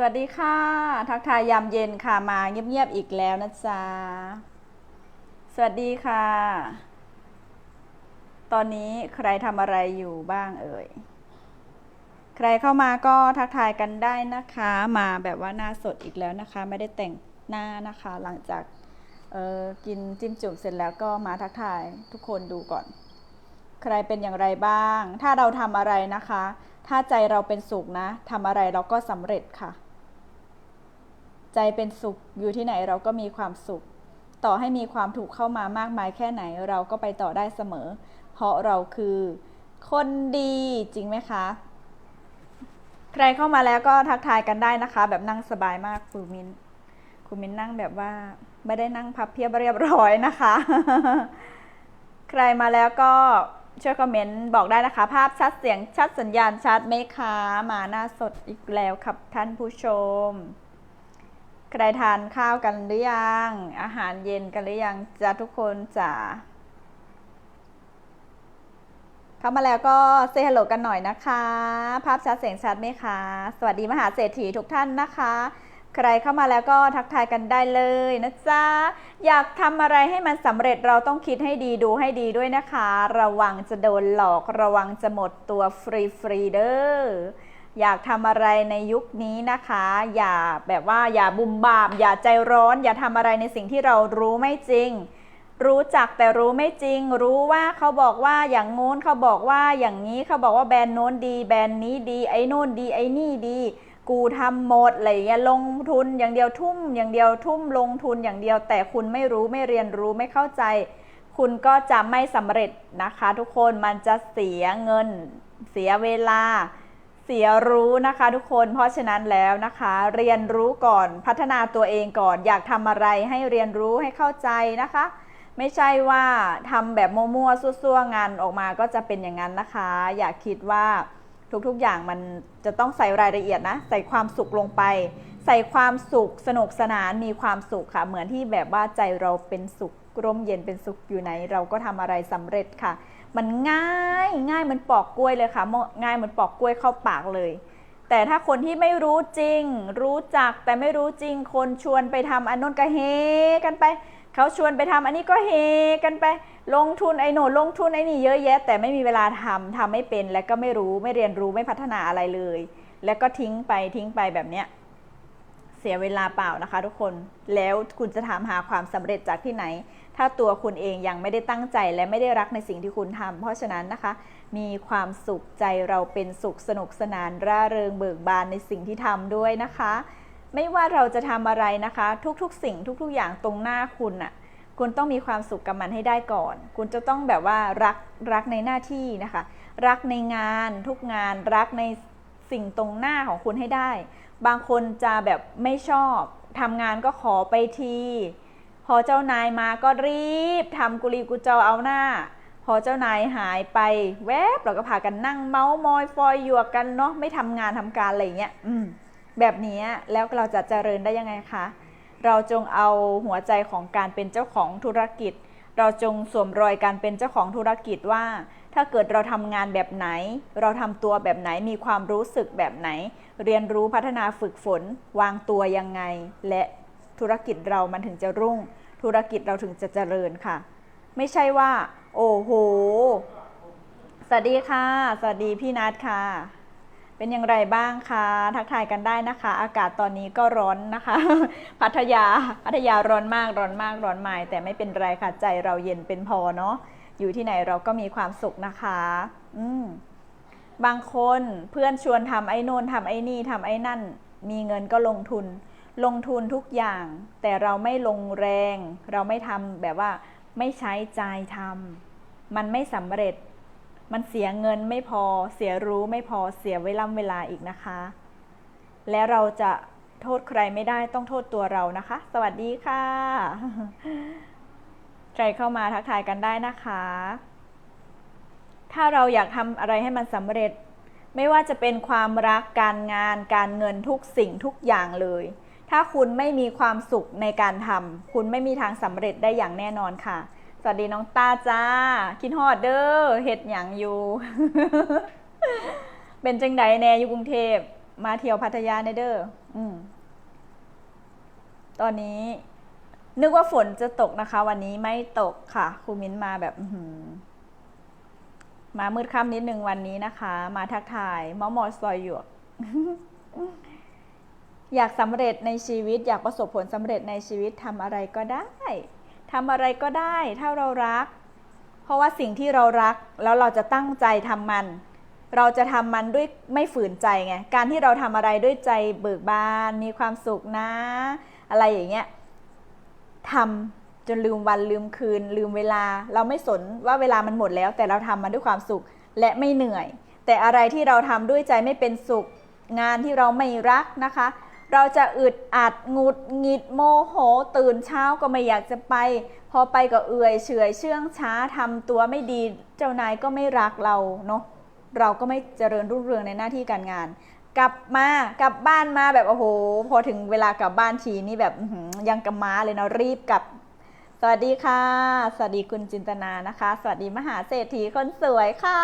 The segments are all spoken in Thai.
สวัสดีค่ะ ทักทายยามเย็นค่ะมาเงียบๆอีกแล้วนะจ๊ะ สวัสดีค่ะ ตอนนี้ใครทำอะไรอยู่บ้างเอ่ย ใครเข้ามาก็ทักทายกันได้นะคะ มาแบบว่าหน้าสดอีกแล้วนะคะ ไม่ได้แต่งหน้านะคะ หลังจากเออกินจิ้มจุ่มเสร็จแล้วก็มาทักทายทุกคนดูก่อน ใครเป็นอย่างไรบ้าง ถ้าเราทำอะไรนะคะ ถ้าใจเราเป็นสุขนะทำอะไรเราก็สำเร็จค่ะ ใจเป็นสุขอยู่ที่ไหนเราก็มีความสุข ต่อให้มีความถูกเข้ามามากมายแค่ไหนเราก็ไปต่อได้เสมอ เพราะเราคือ คนดีจริงไหมคะ ใครเข้ามาแล้วก็ทักทายกันได้นะคะ แบบนั่งสบายมากคุณมินคุณมินนั่งแบบว่าไม่ได้นั่งพับเพียบเรียบร้อยนะคะ ใครมาแล้วก็ช่วยคอมเมนต์บอกได้นะคะ ภาพชัดเสียงชัดสัญญาณชัดไหมคะมาหน้าสดอีกแล้วครับท่านผู้ชม ใครทานข้าวกันหรือยัง อาหารเย็นกันหรือยังจ้าทุกคนจ้าเข้ามาแล้วก็เซฮัลโหลกันหน่อยนะคะ ภาพชัดเสียงชัดไหมคะ สวัสดีมหาเศรษฐีทุกท่านนะคะ ใครเข้ามาแล้วก็ทักทายกันได้เลยนะจ๊ะ อยากทำอะไรให้มันสำเร็จเราต้องคิดให้ดีดูให้ดีด้วยนะคะ ระวังจะโดนหลอกระวังจะหมดตัวฟรีฟรีๆเด้อ อยากทำอะไรในยุคนี้นะคะ อย่าแบบว่าอย่าบุมบาม อย่าใจร้อน อย่าทำอะไรในสิ่งที่เรารู้ไม่จริง รู้จักแต่รู้ไม่จริง รู้ว่าเขาบอกว่าอย่างงู้นเขาบอกว่าอย่างนี้เขาบอกว่าแบรนด์โน้นดี แบรนด์นี้ดีไอ้โน้นดีไอ้นี่ดี กูทำหมดอะไรอย่างเงี้ยลงทุนอย่างเดียวทุ่ม อย่างเดียวทุ่มลงทุนอย่างเดียว แต่คุณไม่รู้ไม่เรียนรู้ไม่เข้าใจ คุณก็จะไม่สำเร็จนะคะ ทุกคนมันจะเสียเงิน เสียเวลา เสียรู้นะคะทุกคน เพราะฉะนั้นแล้วนะคะ เรียนรู้ก่อนพัฒนาตัวเองก่อน อยากทำอะไรให้เรียนรู้ให้เข้าใจนะคะ ไม่ใช่ว่าทำแบบมั่วๆซั่วๆงานออกมาก็จะเป็นอย่างนั้นนะคะ อย่าคิดว่าทุกๆอย่างมันจะต้องใส่รายละเอียดนะ ใส่ความสุขลงไป ใส่ความสุขสนุกสนานมีความสุขค่ะ เหมือนที่แบบว่าใจเราเป็นสุขร่มเย็นเป็นสุขอยู่ไหน เราก็ทำอะไรสำเร็จค่ะ มันง่ายง่ายเหมือนปอกกล้วยเลยค่ะ ง่ายเหมือนปอกกล้วยเข้าปากเลย แต่ถ้าคนที่ไม่รู้จริง รู้จักแต่ไม่รู้จริง คนชวนไปทำอันนู้นก็เฮกันไป เขาชวนไปทำอันนี้ก็เฮกันไป ลงทุนไอ้โหนลงทุนไอ้นี่เยอะแยะ แต่ไม่มีเวลาทำทำไม่เป็น และก็ไม่รู้ไม่เรียนรู้ไม่พัฒนาอะไรเลย แล้วก็ทิ้งไปทิ้งไปแบบเนี้ย เสียเวลาเปล่านะคะ ทุกคน แล้วคุณจะถามหาความสำเร็จจากที่ไหน ถ้าตัวคุณเองยังไม่ได้ตั้งใจและไม่ได้รักในสิ่งที่คุณทำเพราะฉะนั้นนะคะ มีความสุขใจเราเป็นสุขสนุกสนานร่าเริงเบิกบานในสิ่งที่ทำด้วยนะคะ ไม่ว่าเราจะทำอะไรนะคะ ทุกๆ สิ่งทุก ๆ อย่างตรงหน้าคุณน่ะคุณต้องมีความสุขกับมันให้ได้ก่อน คุณจะต้องแบบว่ารักรักในหน้าที่นะคะ รักในงานทุกงานรักในสิ่งตรงหน้าของคุณให้ได้ บางคนจะแบบไม่ชอบทำงานก็ขอไปที พอเจ้านายมาก็รีบทำกุลีกุจอเอาหน้า พอเจ้านายหายไปแวบเราก็พากันนั่งเมาส์มอยฟอยหยวกกันเนาะไม่ทำงานทำการอะไรเงี้ยอืมแบบนี้แล้วเราจะเจริญได้ยังไงคะ เราจงเอาหัวใจของการเป็นเจ้าของธุรกิจ เราจงสวมรอยการเป็นเจ้าของธุรกิจว่า ถ้าเกิดเราทำงานแบบไหน เราทำตัวแบบไหนมีความรู้สึกแบบไหน เรียนรู้พัฒนาฝึกฝน วางตัวยังไง และธุรกิจเรามันถึงจะรุ่ง ธุรกิจเราถึงจะเจริญค่ะ ไม่ใช่ว่า โอ้โห สวัสดีค่ะ สวัสดีพี่นัทค่ะ เป็นอย่างไรบ้างคะทักทายกันได้นะคะ อากาศตอนนี้ก็ร้อนนะคะ พัทยาพัทยาร้อนมากร้อนมากร้อนมายแต่ไม่เป็นไรค่ะใจเราเย็นเป็นพอเนาะ อยู่ที่ไหนเราก็มีความสุขนะคะ อืมบางคนเพื่อนชวนทำไอ้โน่นทำไอ้นี่ทำไอ้นั่น มีเงินก็ลงทุน ลงทุนทุกอย่าง แต่เราไม่ลงแรง เราไม่ทำแบบว่าไม่ใช้ใจทำมันไม่สำเร็จ มันเสียเงินไม่พอ เสียรู้ไม่พอเสียเวลาเวลาอีกนะคะ และเราจะโทษใครไม่ได้ต้องโทษตัวเรานะคะ สวัสดีค่ะ ใครเข้ามาทักทายกันได้นะคะ ถ้าเราอยากทำอะไรให้มันสำเร็จ ไม่ว่าจะเป็นความรักการงาน การเงินทุกสิ่งทุกอย่างเลย ถ้าคุณไม่มีความสุขในการทำคุณไม่มีทางสำเร็จได้อย่างแน่นอนค่ะ สวัสดีน้องตาจ้า คิดฮอดเด้อเฮ็ดหยังอยู่เป็นจังใดแน่อยู่กรุงเทพมาเที่ยวพัทยาในเด้ออืมตอนนี้ นึกว่าฝนจะตกนะคะ วันนี้ไม่ตกค่ะครูมิ้นมาแบบมามืดค่ำนิดนึงวันนี้นะคะ มาทักทายมอมอซอยหยวก อยากสำเร็จในชีวิต อยากประสบผลสำเร็จในชีวิตทำอะไรก็ได้ทำอะไรก็ได้ ถ้าเรารัก เพราะว่าสิ่งที่เรารัก แล้วเราจะตั้งใจทำมัน เราจะทำมันด้วยไม่ฝืนใจไง การที่เราทำอะไรด้วยใจเบิกบาน มีความสุขนะ อะไรอย่างเงี้ย ทำจนลืมวันลืมคืน ลืมเวลา เราไม่สนว่าเวลามันหมดแล้ว แต่เราทำมันด้วยความสุขและไม่เหนื่อย แต่อะไรที่เราทำด้วยใจไม่เป็นสุข งานที่เราไม่รักนะคะ เราจะอึดอัดงุดหงิดโมโห ตื่นเช้าก็ไม่อยากจะไป พอไปก็เอื่อยเฉอยเชื่องช้าทำตัวไม่ดี เจ้านายก็ไม่รักเราเนาะเราก็ไม่เจริญรุ่งเรืองในหน้าที่การงาน กลับมากลับบ้านมาแบบโอ้โห พอถึงเวลากลับบ้านทีนี่แบบยังกระม้าเลยเนาะรีบกลับ สวัสดีค่ะ สวัสดีคุณจินตนานะคะ สวัสดีมหาเศรษฐีคนสวยค่ะ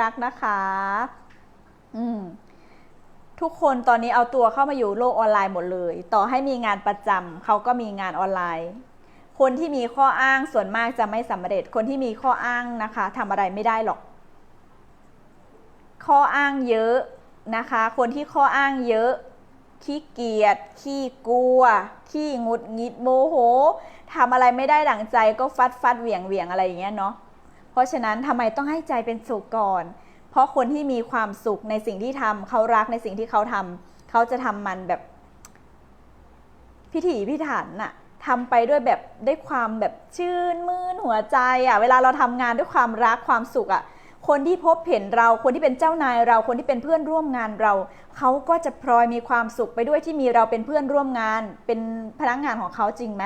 รักๆนะคะ อืมทุกคนตอนนี้เอาตัวเข้ามาอยู่โลกออนไลน์หมดเลย ต่อให้มีงานประจำเขาก็มีงานออนไลน์ คนที่มีข้ออ้างส่วนมากจะไม่สำเร็จ คนที่มีข้ออ้างนะคะทำอะไรไม่ได้หรอก ข้ออ้างเยอะ นะคะ คนที่ข้ออ้างเยอะ ขี้เกียจ ขี้กลัว ขี้งุดงิดโมโหทำอะไรไม่ได้ดั่งใจก็ฟัดฟัดเหวี่ยงเหวี่ยงอะไรอย่างเงี้ยเนาะ เพราะฉะนั้นทำไมต้องให้ใจเป็นสุขก่อน เพราะคนที่มีความสุขในสิ่งที่ทำเขารักในสิ่งที่เขาทำเขาจะทำมันแบบพิถีพิถันน่ะทำไปด้วยแบบได้ความแบบชื่นมื่นหัวใจอะ เวลาเราทำงานด้วยความรักความสุขอะ คนที่พบเห็นเราคนที่เป็นเจ้านายเราคนที่เป็นเพื่อนร่วมงานเรา เขาก็จะพลอยมีความสุขไปด้วยที่มีเราเป็นเพื่อนร่วมงาน เป็นพนักงานของเขาจริงไหม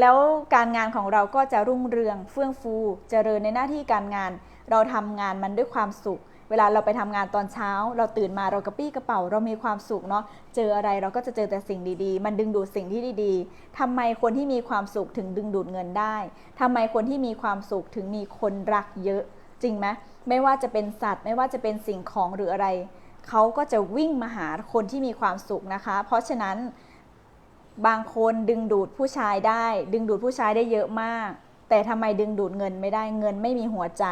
แล้วการงานของเราก็จะรุ่งเรืองเฟื่องฟูเจริญในหน้าที่การงาน เราทำงานมันด้วยความสุข เวลาเราไปทำงานตอนเช้า เราตื่นมาเรากระปี้กระเป๋า เรามีความสุขเนาะเจออะไรเราก็จะเจอแต่สิ่งดีๆ มันดึงดูดสิ่งที่ดีๆทำไมคนที่มีความสุขถึงดึงดูดเงินได้ทำไมคนที่มีความสุขถึงมีคนรักเยอะ จริงไหมไม่ว่าจะเป็นสัตว์ ไม่ว่าจะเป็นสิ่งของหรืออะไร เขาก็จะวิ่งมาหาคนที่มีความสุขนะคะ เพราะฉะนั้นบางคนดึงดูดผู้ชายได้ ดึงดูดผู้ชายได้เยอะมาก แต่ทำไมดึงดูดเงินไม่ได้เงินไม่มีหัวใจ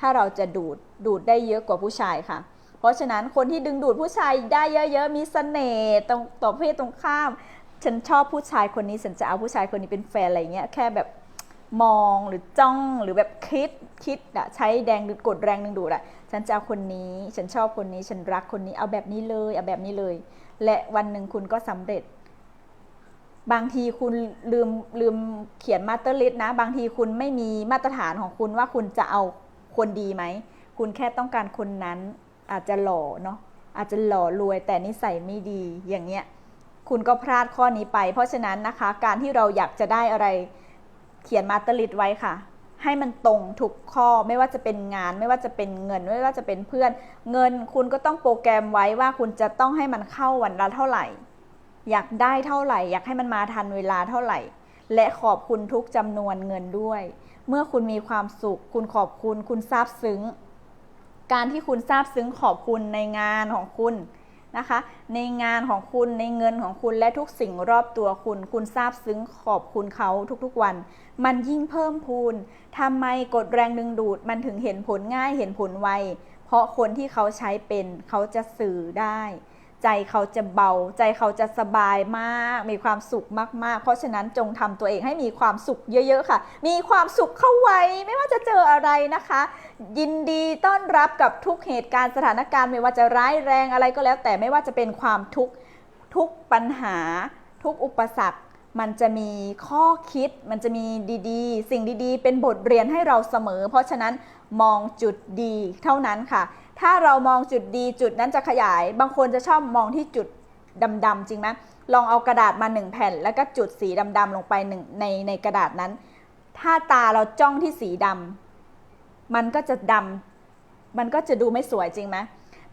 ถ้าเราจะดูดดูดได้เยอะกว่าผู้ชายค่ะ เพราะฉะนั้นคนที่ดึงดูดผู้ชายได้เยอะๆมีเสน่ห์ตรงต่อเพศตรงข้าม ฉันชอบผู้ชายคนนี้ฉันจะเอาผู้ชายคนนี้เป็นแฟนอะไรเงี้ยแค่แบบ มองหรือจ้องหรือแบบคิดคิดอะใช้แดงดึงกดแรงดึงดูดอะฉันจะเอาคนนี้ ฉันชอบคนนี้ ฉันรักคนนี้ เอาแบบนี้เลยเอาแบบนี้เลย และวันหนึ่งคุณก็สำเร็จ บางทีคุณลืมลืมเขียนมาสเตอร์ลิสต์นะ บางทีคุณไม่มีมาตรฐานของคุณว่าคุณจะเอาคนดีไหม คุณแค่ต้องการคนนั้นอาจจะหล่อเนาะอาจจะหล่อรวยแต่นิสัยไม่ดีอย่างเงี้ย คุณก็พลาดข้อนี้ไป เพราะฉะนั้นนะคะ การที่เราอยากจะได้อะไร เขียนมาตอร์ลิสต์ไว้ค่ะ ให้มันตรงทุกข้อไม่ว่าจะเป็นงาน ไม่ว่าจะเป็นเงิน ไม่ว่าจะเป็นเพื่อน เงินคุณก็ต้องโปรแกรมไว้ว่าคุณจะต้องให้มันเข้าวันละเท่าไหร่ อยากได้เท่าไหร่ อยากให้มันมาทันเวลาเท่าไหร่ และขอบคุณทุกจำนวนเงินด้วย เมื่อคุณมีความสุข คุณขอบคุณ คุณซาบซึ้ง การที่คุณซาบซึ้งขอบคุณในงานของคุณ นะคะ ในงานของคุณในเงินของคุณและทุกสิ่งรอบตัวคุณ คุณซาบซึ้งขอบคุณเขาทุกๆวัน มันยิ่งเพิ่มพูนทำไมกดแรงดึงดูดมันถึงเห็นผลง่ายเห็นผลไวเพราะคนที่เขาใช้เป็นเขาจะสื่อได้ ใจเขาจะเบา ใจเขาจะสบายมาก มีความสุขมากๆ เพราะฉะนั้นจงทำตัวเองให้มีความสุขเยอะ ๆ ค่ะ มีความสุขเข้าไว้ ไม่ว่าจะเจออะไรนะคะ ยินดีต้อนรับกับทุกเหตุการณ์สถานการณ์ ไม่ว่าจะร้ายแรงอะไรก็แล้ว แต่ไม่ว่าจะเป็นความทุกข์ทุกปัญหา ทุกอุปสรรคมันจะมีข้อคิด มันจะมีดีๆ สิ่งดีๆ เป็นบทเรียนให้เราเสมอ เพราะฉะนั้นมองจุดดีเท่านั้นค่ะ ถ้าเรามองจุดดีจุดนั้นจะขยาย บางคนจะชอบมองที่จุดดำๆจริงไหมลองเอากระดาษมาหนึ่งแผ่น แล้วก็จุดสีดำๆลงไปหนึ่งในในกระดาษนั้น ถ้าตาเราจ้องที่สีดำมันก็จะดำมันก็จะดูไม่สวยจริงไหม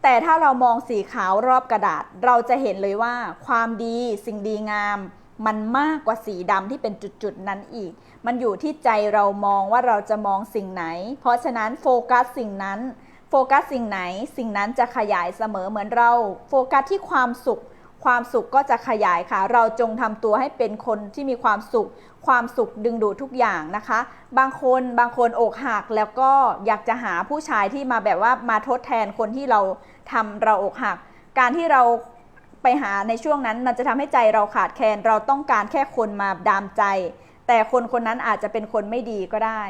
แต่ถ้าเรามองสีขาวรอบกระดาษ เราจะเห็นเลยว่า ความดีสิ่งดีงาม มันมากกว่าสีดำที่เป็นจุดๆนั้นอีก มันอยู่ที่ใจเรามองว่าเราจะมองสิ่งไหน เพราะฉะนั้นโฟกัสสิ่งนั้น ฟฟกัสสิ่งไหนสิ่งนั้นจะขยายเสมอเหมือนเรา โฟกัสที่ความสุข ความสุขก็จะขยายค่ะ เราจงทำตัวให้เป็นคนที่มีความสุข ความสุขดึงดูดทุกอย่างนะคะ บางคนบางคนอกหักแล้วก็อยากจะหาผู้ชายที่มาแบบว่ามาทดแทนคนที่เราทำเราอกหัก การที่เราไปหาในช่วงนั้นมันจะทำให้ใจเราขาดแคลนเราต้องการแค่คนมาดามใจ แต่คนคนนั้นอาจจะเป็นคนไม่ดีก็ได้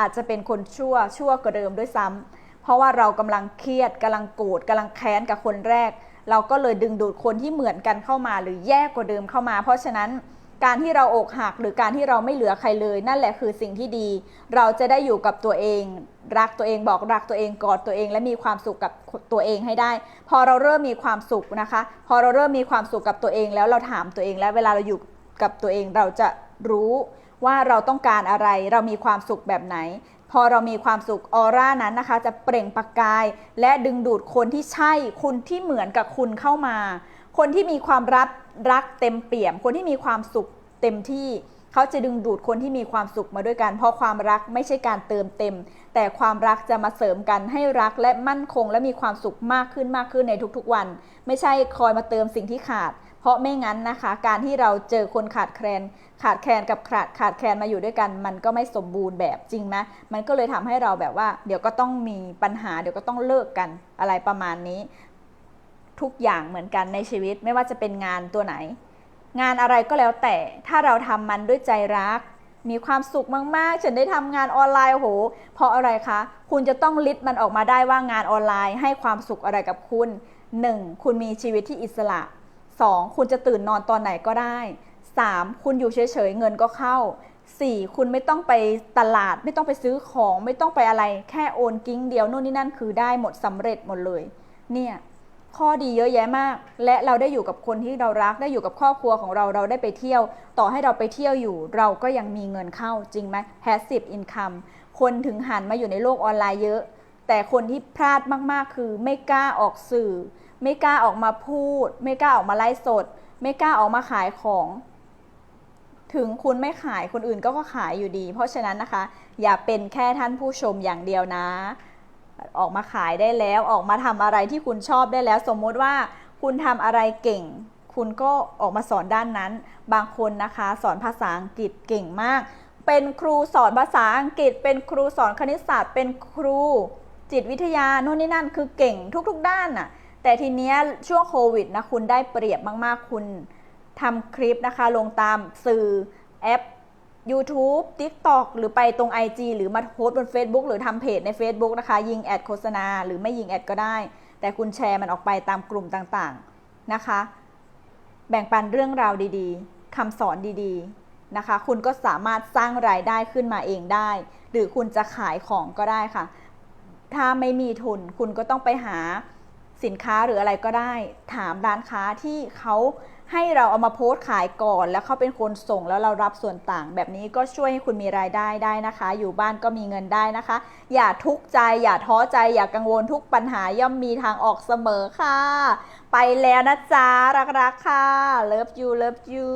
อาจจะเป็นคนชั่วชั่วกว่าเดิมด้วยซ้ำ เพราะว่าเรากำลังเครียดกำลังโกรธกำลังแค้นกับคนแรก เราก็เลยดึงดูดคนที่เหมือนกันเข้ามา หรือแย่กว่าเดิมเข้ามา เพราะฉะนั้นการที่เราอกหักหรือการที่เราไม่เหลือใครเลย นั่นแหละคือสิ่งที่ดี เราจะได้อยู่กับตัวเอง รักตัวเองบอกรักตัวเองกอดตัวเอง และมีความสุขกับตัวเองให้ได้ พอเราเริ่มมีความสุขนะคะ พอเราเริ่มมีความสุขกับตัวเองแล้วเราถามตัวเองแล้วเวลาเราอยู่กับตัวเองเราจะรู้ว่าเราต้องการอะไร เรามีความสุขแบบไหน พอเรามีความสุขออร่านั้นนะคะ จะเปล่งประกาย และดึงดูดคนที่ใช่คุณที่เหมือนกับคุณเข้ามา คนที่มีความรักรักเต็มเปี่ยม คนที่มีความสุขเต็มที่เขาจะดึงดูดคนที่มีความสุขมาด้วยกัน เพราะความรักไม่ใช่การเติมเต็ม แต่ความรักจะมาเสริมกันให้รักและมั่นคง และมีความสุขมากขึ้นมากขึ้นในทุกๆวัน ไม่ใช่คอยมาเติมสิ่งที่ขาด เพราะไม่งั้นนะคะ การที่เราเจอคนขาดแคลน ขาดแคลนกับขาดขาดแคลนมาอยู่ด้วยกัน มันก็ไม่สมบูรณ์แบบจริงไหมมันก็เลยทำให้เราแบบว่า เดี๋ยวก็ต้องมีปัญหา เดี๋ยวก็ต้องเลิกกันอะไรประมาณนี้ ทุกอย่างเหมือนกันในชีวิตไม่ว่าจะเป็นงานตัวไหน งานอะไรก็แล้วแต่ถ้าเราทำมันด้วยใจรักมีความสุขมาก ๆ ฉันได้ทำงานออนไลน์โอ้โห เพราะอะไรคะ คุณจะต้องลิสต์มันออกมาได้ว่างานออนไลน์ ให้ความสุขอะไรกับคุณ 1. คุณมีชีวิตที่อิสระ 2. คุณจะตื่นนอนตอนไหนก็ได้ 3. คุณอยู่เฉยๆเงินก็เข้า 4. คุณไม่ต้องไปตลาด ไม่ต้องไปซื้อของไม่ต้องไปอะไรแค่โอนกิ้งเดียวโน่นนี่นั่นคือได้หมดสำเร็จหมดเลย เนี่ยข้อดีเยอะแยะมาก และเราได้อยู่กับคนที่เรารักได้อยู่กับครอบครัวของเราเราได้ไปเที่ยว ต่อให้เราไปเที่ยวอยู่ เราก็ยังมีเงินเข้าจริงไหม passive income คนถึงหันมาอยู่ในโลกออนไลน์เยอะ แต่คนที่พลาดมากๆ คือไม่กล้าออกสื่อ ไม่กล้าออกมาพูด ไม่กล้าออกมาไลฟ์สด ไม่กล้าออกมาขายของ ถึงคุณไม่ขายคนอื่นก็ขายอยู่ดี เพราะฉะนั้นนะคะ อย่าเป็นแค่ท่านผู้ชมอย่างเดียวนะ ออกมาขายได้แล้วออกมาทำอะไรที่คุณชอบได้แล้ว สมมติว่าคุณทำอะไรเก่ง คุณก็ออกมาสอนด้านนั้น บางคนนะคะ สอนภาษาอังกฤษเก่งมาก เป็นครูสอนภาษาอังกฤษ เป็นครูสอนคณิตศาสตร์ เป็นครูจิตวิทยาโน่นนี่นั่นคือเก่งทุกๆด้านน่ะ แต่ทีเนี้ยช่วงโควิดนะคุณได้เปรียบมาก ๆ คุณทำคลิปนะคะ ลงตามสื่อแอป YouTube TikTok หรือไปตรง IG หรือมาโพสบน Facebook หรือทำเพจใน Facebook นะคะ ยิงแอดโฆษณา หรือไม่ยิงแอดก็ได้ แต่คุณแชร์มันออกไปตามกลุ่มต่างๆนะคะ แบ่งปันเรื่องราวดีๆคำสอนดีๆนะคะ คุณก็สามารถสร้างรายได้ขึ้นมาเองได้ หรือคุณจะขายของก็ได้ค่ะ ถ้าไม่มีทุนคุณก็ต้องไปหา สินค้าหรืออะไรก็ได้ ถามร้านค้าที่เขาให้เราเอามาโพสต์ขายก่อน แล้วเขาเป็นคนส่งแล้วเรารับส่วนต่าง แบบนี้ก็ช่วยให้คุณมีรายได้ได้นะคะ อยู่บ้านก็มีเงินได้นะคะ อย่าทุกข์ใจ อย่าท้อใจ อย่ากังวลทุกปัญหาย่อมมีทางออกเสมอค่ะ ไปแล้วนะจ๊ะรักๆค่ะ love you love you